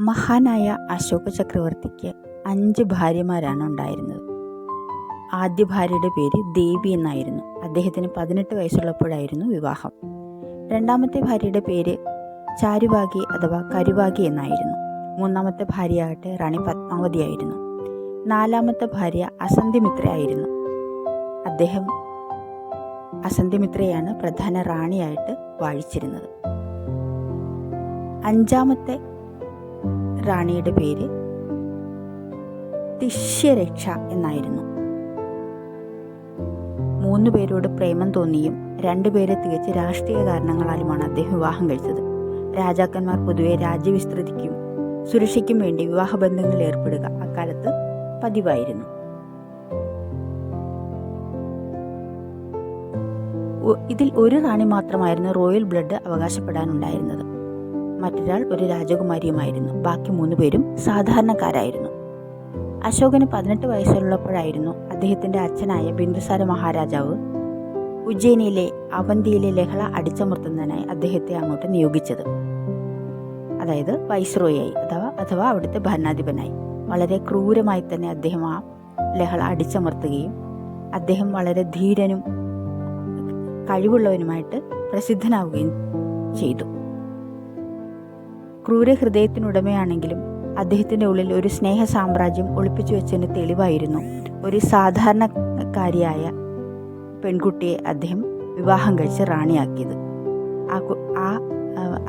മഹാനായ അശോക ചക്രവർത്തിക്ക് അഞ്ച് ഭാര്യമാരാണ് ഉണ്ടായിരുന്നത്. ആദ്യ ഭാര്യയുടെ പേര് ദേവി എന്നായിരുന്നു. അദ്ദേഹത്തിന് പതിനെട്ട് വയസ്സുള്ളപ്പോഴായിരുന്നു വിവാഹം. രണ്ടാമത്തെ ഭാര്യയുടെ പേര് ചാരുവാകി അഥവാ കരുവാകി എന്നായിരുന്നു. മൂന്നാമത്തെ ഭാര്യയാകട്ടെ റാണി പത്മാവതിയായിരുന്നു. നാലാമത്തെ ഭാര്യ അസന്ധിമിത്രയായിരുന്നു അദ്ദേഹം അസന്ധിമിത്രയാണ് പ്രധാന റാണിയായിട്ട് വാഴിച്ചിരുന്നത്. അഞ്ചാമത്തെ റാണിയുടെ പേര് തിഷ്യരക്ഷ എന്നായിരുന്നു. മൂന്ന് പേരോട് പ്രേമം തോന്നിയും രണ്ടുപേരെ തികച്ച് രാഷ്ട്രീയ കാരണങ്ങളാലുമാണ് അദ്ദേഹം വിവാഹം കഴിച്ചത്. രാജാക്കന്മാർ പൊതുവെ രാജ്യവിസ്തൃതിക്കും സുരക്ഷയ്ക്കും വേണ്ടി വിവാഹബന്ധങ്ങളിൽ ഏർപ്പെടുക അക്കാലത്ത് പതിവായിരുന്നു. ഇതിൽ ഒരു റാണി മാത്രമായിരുന്നു റോയൽ ബ്ലഡ് അവകാശപ്പെടാനുണ്ടായിരുന്നത്. മറ്റൊരാൾ ഒരു രാജകുമാരിയുമായിരുന്നു. ബാക്കി മൂന്ന് പേരും സാധാരണക്കാരായിരുന്നു. അശോകന് പതിനെട്ട് വയസ്സുള്ളപ്പോഴായിരുന്നു അദ്ദേഹത്തിന്റെ അച്ഛനായ ബിന്ദുസാര മഹാരാജാവ് ഉജ്ജയിനിയിലെ അവന്തിയിലെ ലഹള അടിച്ചമർത്തുന്നതിനായി അദ്ദേഹത്തെ അങ്ങോട്ട് നിയോഗിച്ചത്. അതായത് വൈസ്രോയായി അഥവാ അഥവാ അവിടുത്തെ ഭരണാധിപനായി. വളരെ ക്രൂരമായി തന്നെ അദ്ദേഹം ആ ലഹള അടിച്ചമർത്തുകയും അദ്ദേഹം വളരെ ധീരനും കഴിവുള്ളവനുമായിട്ട് പ്രസിദ്ധനാവുകയും ചെയ്തു. ക്രൂരഹൃദയത്തിനുടമയാണെങ്കിലും അദ്ദേഹത്തിന്റെ ഉള്ളിൽ ഒരു സ്നേഹ സാമ്രാജ്യം ഒളിപ്പിച്ചു വെച്ചതിന് തെളിവായിരുന്നു. ഒരു സാധാരണക്കാരിയായ പെൺകുട്ടിയെ അദ്ദേഹം വിവാഹം കഴിച്ച് റാണിയാക്കിയത്. ആ ആ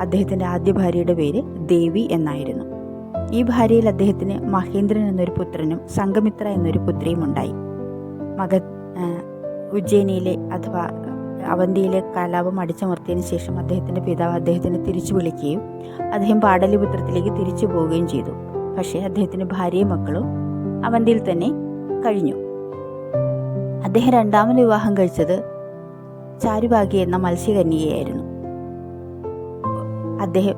അദ്ദേഹത്തിന്റെ ആദ്യ ഭാര്യയുടെ പേര് ദേവി എന്നായിരുന്നു. ഈ ഭാര്യയിൽ അദ്ദേഹത്തിന് മഹേന്ദ്രൻ എന്നൊരു പുത്രനും സംഘമിത്ര എന്നൊരു പുത്രിയും ഉണ്ടായി. മഗ ഉജ്ജയിനിയിലെ അഥവാ അവന്തിയിലെ കലാപം അടിച്ചമർത്തിയതിനു ശേഷം അദ്ദേഹത്തിന്റെ പിതാവ് അദ്ദേഹത്തിനെ തിരിച്ചു വിളിക്കുകയും അദ്ദേഹം പാടലിപുത്രത്തിലേക്ക് തിരിച്ചു പോവുകയും ചെയ്തു. പക്ഷേ അദ്ദേഹത്തിന്റെ ഭാര്യയും മക്കളും അവന്തിയിൽ തന്നെ കഴിഞ്ഞു. അദ്ദേഹം രണ്ടാമത് വിവാഹം കഴിച്ചത് ചാരുഭാഗി എന്ന മത്സ്യകന്യകയായിരുന്നു. അദ്ദേഹം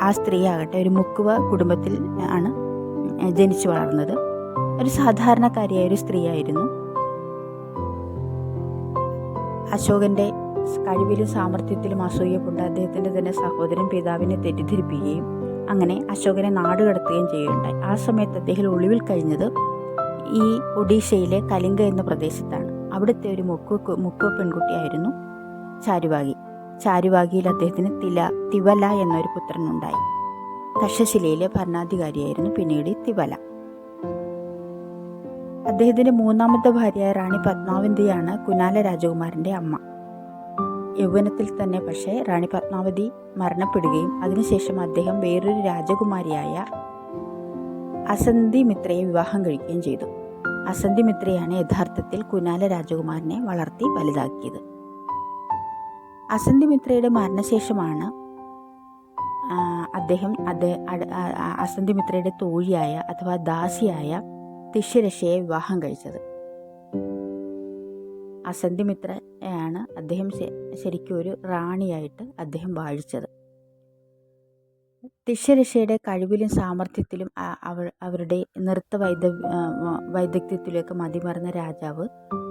ആ സ്ത്രീയാകട്ടെ ഒരു മുക്കുവ കുടുംബത്തിൽ ആണ് ജനിച്ചു വളർന്നത്. ഒരു സാധാരണക്കാരിയായ ഒരു സ്ത്രീയായിരുന്നു. അശോകന്റെ കഴിവിലും സാമർഥ്യത്തിലും അസൂയപ്പെട്ട് അദ്ദേഹത്തിന്റെ തന്നെ സഹോദരൻ പിതാവിനെ തെറ്റിദ്ധരിപ്പിക്കുകയും അങ്ങനെ അശോകനെ നാടുകടത്തുകയും ചെയ്യുകയുണ്ടായി. ആ സമയത്ത് അദ്ദേഹം ഒളിവിൽ കഴിഞ്ഞത് ഈ ഒഡീഷയിലെ കലിംഗ എന്ന പ്രദേശത്താണ്. അവിടുത്തെ ഒരു മുക്കു മുക്കു പെൺകുട്ടിയായിരുന്നു ചാരുവാകി. ചാരുവാകിയിൽ അദ്ദേഹത്തിന് തില തിവല എന്നൊരു പുത്രനുണ്ടായി. തക്ഷശിലയിലെ ഭരണാധികാരിയായിരുന്നു പിന്നീട് തിവല. അദ്ദേഹത്തിന്റെ മൂന്നാമത്തെ ഭാര്യയായ റാണി പത്മാവതിയാണ് കുനാല രാജകുമാരന്റെ അമ്മ. യൗവനത്തിൽ തന്നെ പക്ഷേ റാണി പത്മാവതി മരണപ്പെടുകയും അതിനുശേഷം അദ്ദേഹം വേറൊരു രാജകുമാരിയായ അസന്തി മിത്രയെ വിവാഹം കഴിക്കുകയും ചെയ്തു. അസന്തി മിത്രയാണ് യഥാർത്ഥത്തിൽ കുനാല രാജകുമാരനെ വളർത്തി വലുതാക്കിയത്. അസന്തി മിത്രയുടെ മരണശേഷമാണ് അദ്ദേഹം അദ്ദേഹം അസന്തി മിത്രയുടെ തോഴിയായ അഥവാ ദാസിയായ തിഷ്യരക്ഷയെ വിവാഹം കഴിച്ചത്. അസന്തിമിത്രയാണ് അദ്ദേഹം ശരിക്കും ഒരു റാണിയായിട്ട് അദ്ദേഹം വാഴിച്ചത്. തിഷ്യരക്ഷയുടെ കഴിവിലും സാമർഥ്യത്തിലും അവ അവരുടെ നൃത്ത വൈദ വൈദഗ്ധ്യത്തിലേക്ക് മതിമറന്ന രാജാവ്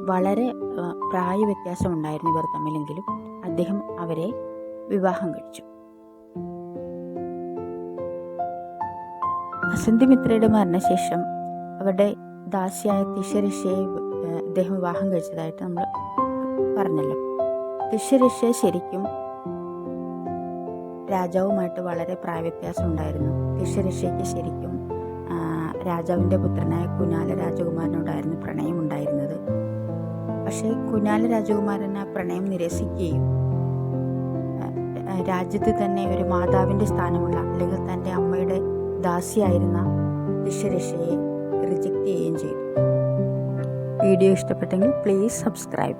വളരെ പ്രായ പ്രായവ്യത്യാസം ഉണ്ടായിരുന്നു ഇവർ തമ്മിലെങ്കിലും അദ്ദേഹം അവരെ വിവാഹം കഴിച്ചു. അസന്തിമിത്രയുടെ മരണശേഷം അവരുടെ ദാസിയായ തിഷ്യരക്ഷയെ ഏഹ്, അദ്ദേഹം വിവാഹം കഴിച്ചതായിട്ട് നമ്മൾ പറഞ്ഞല്ലോ. തിഷ്യരക്ഷ ശരിക്കും രാജാവുമായിട്ട് വളരെ പ്രായവ്യത്യാസം ഉണ്ടായിരുന്നു. തിഷ്യരക്ഷയ്ക്ക് ശരിക്കും രാജാവിന്റെ പുത്രനായ കുഞ്ഞാല രാജകുമാരനോടായിരുന്നു പ്രണയം ഉണ്ടായിരുന്നത്. പക്ഷേ കുഞ്ഞാല രാജകുമാരൻ ആ പ്രണയം നിരസിക്കുകയും രാജ്യത്ത് തന്നെ ഒരു മാതാവിന്റെ സ്ഥാനമുള്ള അല്ലെങ്കിൽ തന്റെ അമ്മയുടെ ദാസിയായിരുന്ന തിഷ്യരക്ഷയെ റിജക്റ്റ് ചെയ്യുകയും ചെയ്യും. വീഡിയോ ഇഷ്ടപ്പെട്ടെങ്കിൽ പ്ലീസ് സബ്സ്ക്രൈബ്